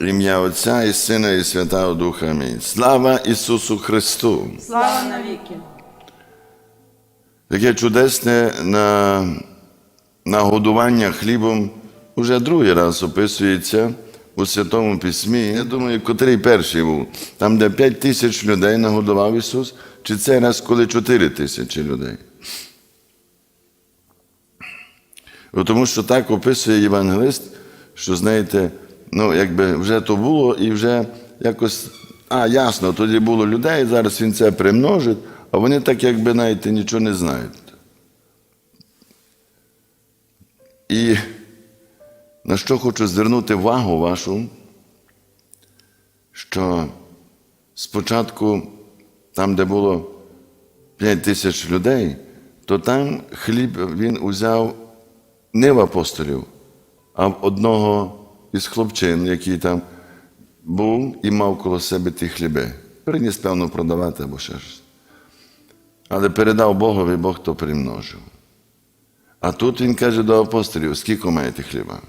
Ім'я Отця і Сина, і Святого Духа. Амінь. Слава Ісусу Христу! Слава навіки! Таке чудесне на, нагодування хлібом уже другий раз описується у Святому Письмі. Я думаю, котрий перший був, там, де 5 тисяч людей нагодував Ісус, чи це раз, коли 4 тисячі людей. Тому що так описує євангелист, що знаєте, ну якби вже то було і вже якось, а ясно, тоді було людей, зараз він це примножить, а вони так якби знаєте, нічого не знають. І на що хочу звернути увагу вашу, що спочатку, там, де було 5 тисяч людей, то там хліб він узяв не в апостолів, а в одного із хлопчин, який там був і мав коло себе ті хліби. Приніс, певно, продавати або ще щось. Але передав Богові, Бог то примножив. А тут він каже до апостолів, скільки маєте хліба?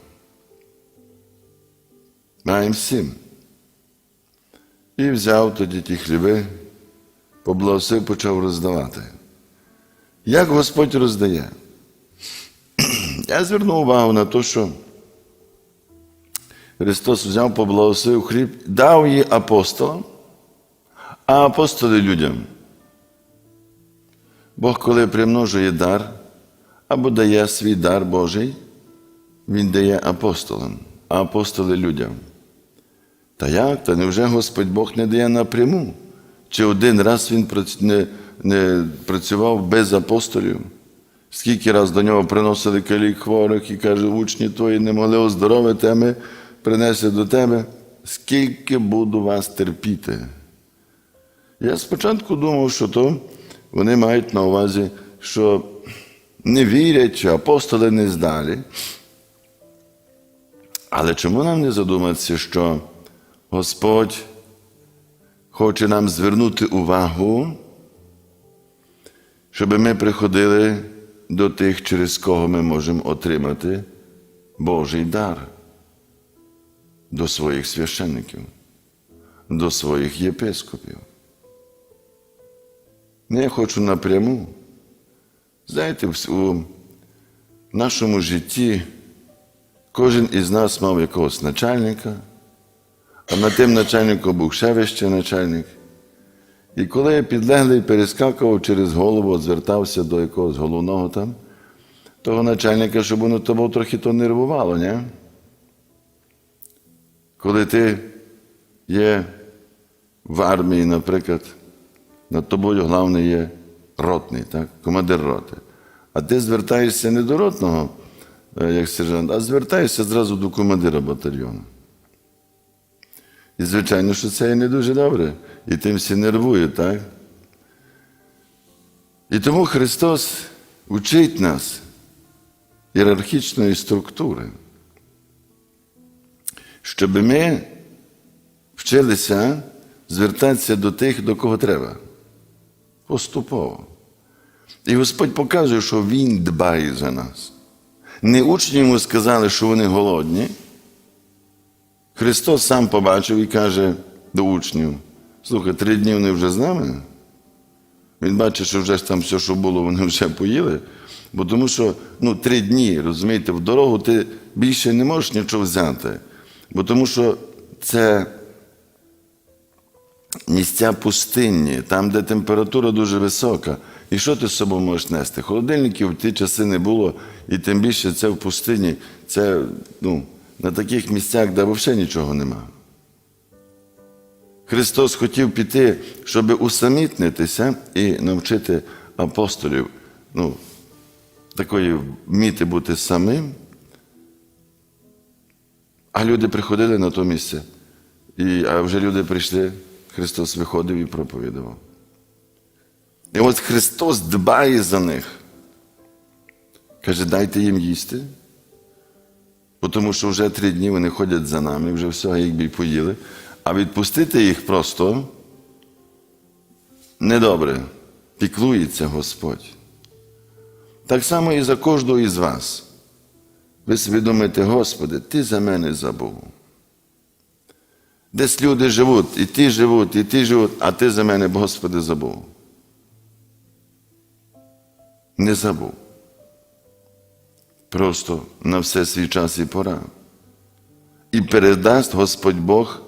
Маємо сім. І взяв тоді ті хліби, поблагосив, почав роздавати. Як Господь роздає? Я звернув увагу на те, що Христос взяв, поблагословив хліб, дав її апостолам, а апостоли людям. Бог, коли примножує дар або дає свій дар Божий, Він дає апостолам, а апостоли людям. Та як? Та невже Господь Бог не дає напряму? Чи один раз Він не, не працював без апостолів? Скільки раз до нього приносили калік хворих і каже, учні твої не могли оздоровити, а ми принесли до тебе, скільки буду вас терпіти. Я спочатку думав, що то вони мають на увазі, що не вірять, чи апостоли не здалі. Але чому нам не задуматися, що Господь хоче нам звернути увагу, щоб ми приходили до тих, через кого ми можемо отримати Божий дар, до своїх священників, до своїх єпископів. Не я хочу напряму. Знаєте, у нашому житті кожен із нас мав якогось начальника, а над тим начальником був ще вище начальник. І коли підлеглий перескакував через голову, звертався до якогось головного там, того начальника, щоб воно того трохи то нервувало, ні? Коли ти є в армії, наприклад, над тобою головний є ротний, так? командир роти. А ти звертаєшся не до ротного, е, як сержант, а звертаєшся зразу до командира батальйону. І, звичайно, що це є не дуже добре. І тим всі нервують, так? І тому Христос учить нас ієрархічної структури, щоб ми вчилися звертатися до тих, до кого треба. Поступово. І Господь показує, що Він дбає за нас. Не учні йому сказали, що вони голодні. Христос сам побачив і каже до учнів: слухай, три дні вони вже з нами. Він бачить, що вже там все, що було, вони вже поїли. Бо тому що ну, три дні, розумієте, в дорогу ти більше не можеш нічого взяти. Бо тому що це місця пустинні, там, де температура дуже висока. І що ти з собою можеш нести? Холодильників в ті часи не було, і тим більше це в пустині, це ну, на таких місцях, де взагалі нічого нема. Христос хотів піти, щоб усамітнитися і навчити апостолів, ну, такої вміти бути самим. А люди приходили на то місце. І, а вже люди прийшли, Христос виходив і проповідував. І от Христос дбає за них. Каже, дайте їм їсти. Тому що вже три дні вони ходять за нами, вже все, їх бій поїли. А відпустити їх просто недобре. Піклується Господь. Так само і за кожного із вас. Ви собі думаєте, Господи, Ти за мене забув. Десь люди живуть, і ті живуть, і ті живуть, а ти за мене, Господи, забув. Не забув. Просто на все свій час і пора. І передасть Господь Бог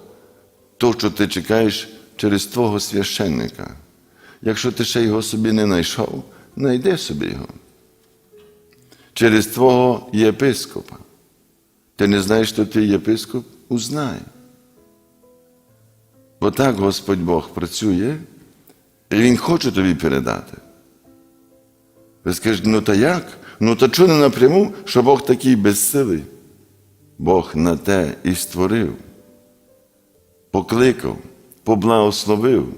то, що ти чекаєш через твого священника. Якщо ти ще його собі не знайшов, знайди собі його. Через твого єпископа. Ти не знаєш, що твій єпископ? Узнай. Бо так Господь Бог працює, і Він хоче тобі передати. Ви скажете, ну та як? Ну та чого не напряму, що Бог такий безсилий? Бог на те і створив, покликав, поблагословив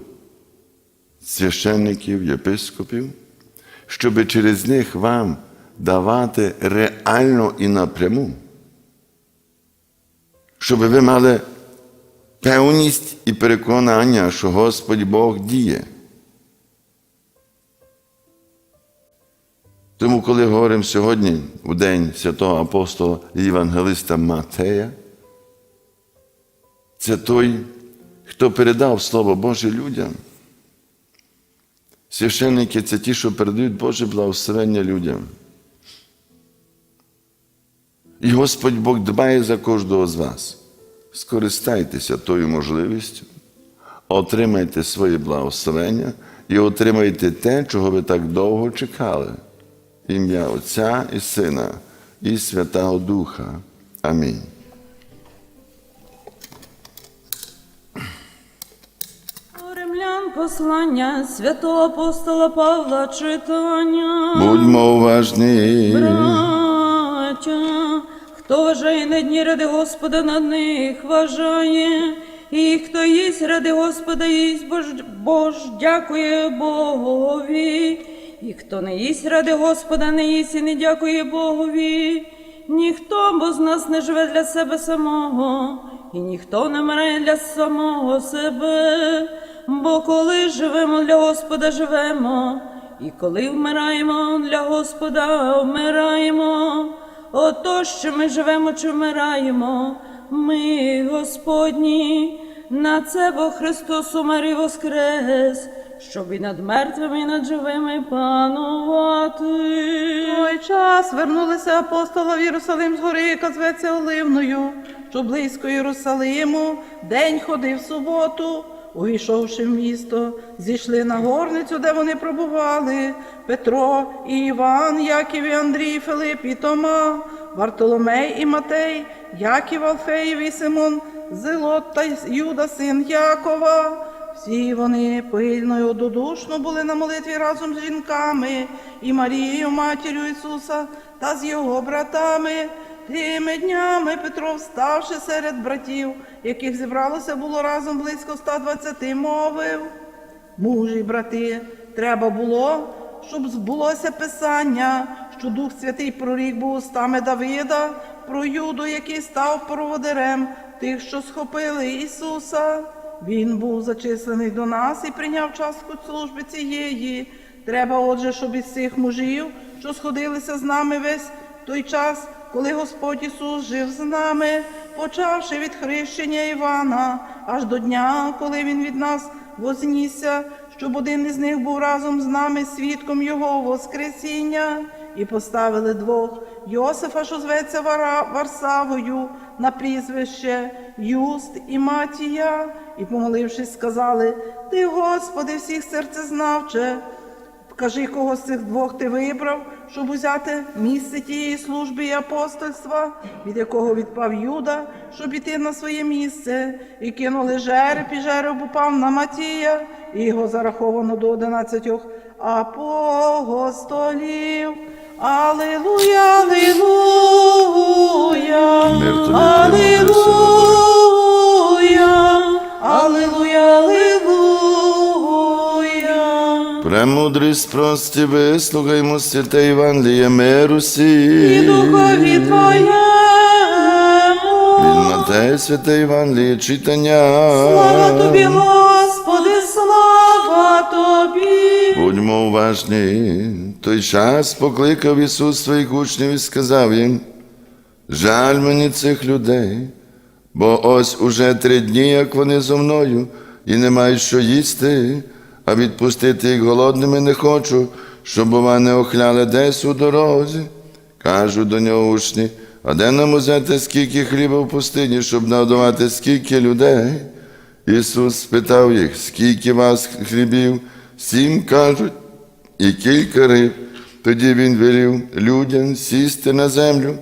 священників, єпископів, щоб через них вам давати реально і напряму, щоб ви мали певність і переконання, що Господь Бог діє. Тому, коли говоримо сьогодні, у день святого апостола і Євангелиста Матея, це той, хто передав Слово Боже людям. Священники це ті, що передають Боже благословення людям. І Господь Бог дбає за кожного з вас. Скористайтеся тою можливістю, отримайте своє благословення і отримайте те, чого ви так довго чекали. Ім'я Отця і Сина, і Святого Духа. Амінь. Послання святого апостола Павла читання. Будьмо уважні. Браття, хто вважає на дні ради Господа над них вважає, і хто їсть ради Господа їсть, бо ж, бо ж дякує Богові, і хто не їсть ради Господа не їсть і не дякує Богові. Ніхто бо з нас не живе для себе самого, і ніхто не мирає для самого себе. Бо коли живемо для Господа, живемо, і коли вмираємо для Господа, вмираємо. Отож, що ми живемо чи вмираємо, ми Господні, на це бо Христос умер і воскрес, щоб і над мертвими, і над живими панувати. Той час вернулися апостола в Єрусалим з гори, яка зветься Оливною, що близько Єрусалиму, день ходив суботу. Увійшовши в місто, зійшли на горницю, де вони пробували Петро і Іван, Яків і Андрій, Филип і Тома, Вартоломей і Матей, Яків Алфеєв і Симон, Зелот та Юда, син Якова. Всі вони пильно й однодушно були на молитві разом з жінками і Марією, матір'ю Ісуса, та з його братами. Тими днями Петро, вставши серед братів, яких зібралося було разом близько 120, мовив. Мужі, брати, треба було, щоб збулося Писання, що Дух Святий прорік був устами Давида про Юду, який став проводирем тих, що схопили Ісуса. Він був зачислений до нас і прийняв частку служби цієї. Треба, отже, щоб із цих мужів, що сходилися з нами весь той час, коли Господь Ісус жив з нами, почавши від хрещення Івана, аж до дня, коли Він від нас вознісся, щоб один із них був разом з нами свідком Його Воскресіння, і поставили двох Йосифа, що зветься Варсавою, на прізвище Юст і Матія, і, помолившись, сказали: Ти, Господи, всіх серцезнавче, Кажи, кого з цих двох ти вибрав, щоб узяти місце тієї служби і апостольства, від якого відпав Юда, щоб іти на своє місце, і кинули жереб, і жереб упав на Матія, і його зараховано до одинадцятьох апостолів. Мир тобі, алілуя, алілуя, алілуя. Премудрість прості, вислухаймо святе Євангеліє миру І сі. духові Від Твоєму. Матея святе Євангеліє читання. Слава Тобі, Господи, слава Тобі. Будьмо уважні. Той час покликав Ісус своїх учнів і сказав їм: жаль мені цих людей, Бо ось уже три дні, як вони зо мною, і не мають що їсти, а відпустити їх голодними не хочу, щоб бува не охляли десь у дорозі. Кажу до нього учні, а де нам узяти скільки хліба в пустині, щоб нагодувати скільки людей? Ісус спитав їх, скільки вас хлібів? Сім кажуть, і кілька риб. Тоді він велів людям сісти на землю,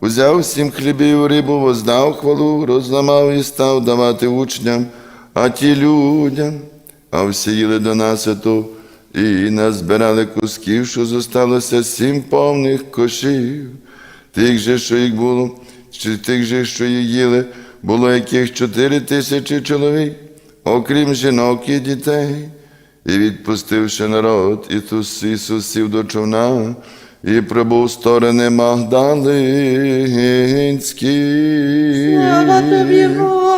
узяв сім хлібів рибу, воздав хвалу, розламав і став давати учням, а ті людям, а всі їли до наситу, і назбирали кусків, що зосталося сім повних кошів. Тих же, що їх було, чи тих же, що їх їли, було яких чотири тисячі чоловік, окрім жінок і дітей. І відпустивши народ, Ісус, Ісус сів до човна і прибув сторони Магдалинські. Слава тобі, Господи!